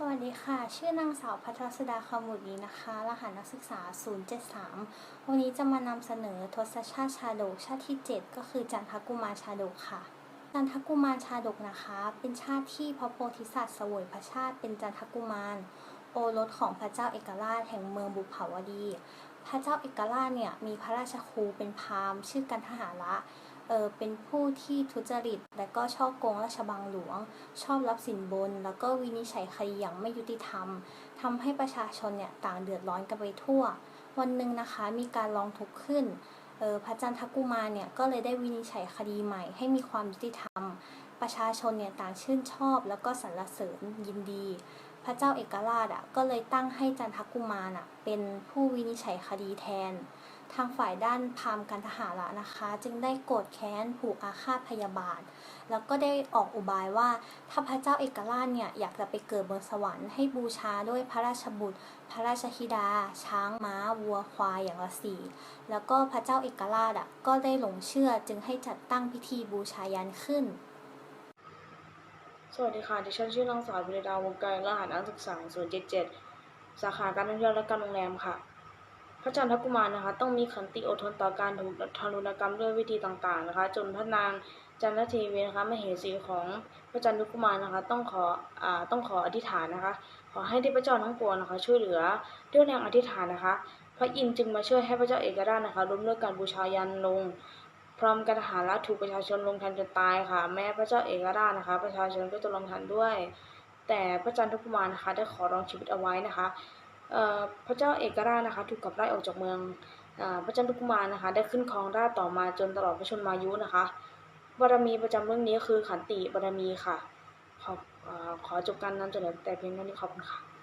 สวัสดีค่ะ ชื่อนางสาวพัทรสดาคำบุตรดีนะคะ รหัสนักศึกษา 073 วันนี้จะมานำเสนอทศชาติชาดกชาติที่ 7 ก็คือจันทกุมารชาดกค่ะ จันทกุมารชาดกนะคะ เป็นชาติที่พระโพธิสัตว์เสวยพระชาติเป็นจันทกุมาร โอรสของพระเจ้าเอกราชแห่งเมืองบุพาวดี พระเจ้าเอกราชเนี่ยมีพระราชครูเป็นพราหมณ์ชื่อกันทหาระ เออเป็นผู้ที่ทุจริต และก็ช่อโกงราชบังหลวง ชอบรับสินบน แล้วก็วินิจฉัยคดีอย่างไม่ยุติธรรมทำให้ประชาชนเนี่ยต่างเดือดร้อนกันไปทั่ว วันหนึ่งนะคะมีการร้องทุกข์ขึ้นเออพระจันทกุมารเนี่ยก็เลยได้วินิจฉัยคดีใหม่ให้มีความยุติธรรม ประชาชนเนี่ยต่างชื่นชอบ แล้วก็สรรเสริญยินดี พระเจ้าเอกราชอะก็เลยตั้งให้จันทกุมารอะเป็นผู้วินิจฉัยคดีแทน ทางฝ่ายด้านพามกันทหาระนะคะ จึงได้โกรธแค้นผูกอาฆาตพยาบาท แล้วก็ได้ออกอุบายว่าถ้าพระเจ้าเอกราชเนี่ยอยากจะไปเกิดบนสวรรค์ให้บูชาด้วยพระราชบุตร พระราชธิดา ช้างม้า วัวควายอย่างละสี่แล้วก็พระเจ้าเอกราชอะก็ได้หลงเชื่อจึงให้จัดตั้งพิธีบูชายันขึ้น สวัสดีค่ะดิฉันชื่อนางสาววิรดาวงไกรรหัสนักศึกษา077สาขาการท่องเที่ยวและการโรงแรมค่ะ ระจันทกุมารนะคะ ต้องมีขันติอดทนต่อการถูกทารุณกรรมด้วยวิธีต่างๆนะคะ จนพระนางจันทเทวีนะคะมเหสีของพระจันทกุมารนะคะ ต้องขออ่าต้องขออธิษฐานนะคะ ขอให้เทพเจ้าทั้งปวงนะคะ ช่วยเหลือด้วยแรงอธิษฐานนะคะ พระอินทร์จึงมาช่วยให้พระเจ้าเอกราชนะคะล้มเลิกการบูชายันลง พร้อมกันทหารราชถูกประชาชนลงทันจนตายค่ะ แม้พระเจ้าเอกราชนะคะ ประชาชนก็จะลงทันด้วย แต่พระจันทกุมารนะคะ ได้ขอร้องชีวิตเอาไว้นะคะ พระเจ้าเอกราชนะคะ ถูกขับไล่ออกจากเมืองอพระจันทกุมารนะคะ ได้ขึ้นครองราชต่อมาจนตลอดพระชนมายุนะคะบารมีประจำเรื่องนี้คือขันติบารมีค่ะขออขอจบการนำเสนอแต่เพียงเท่านี้ขอบคุณค่ะ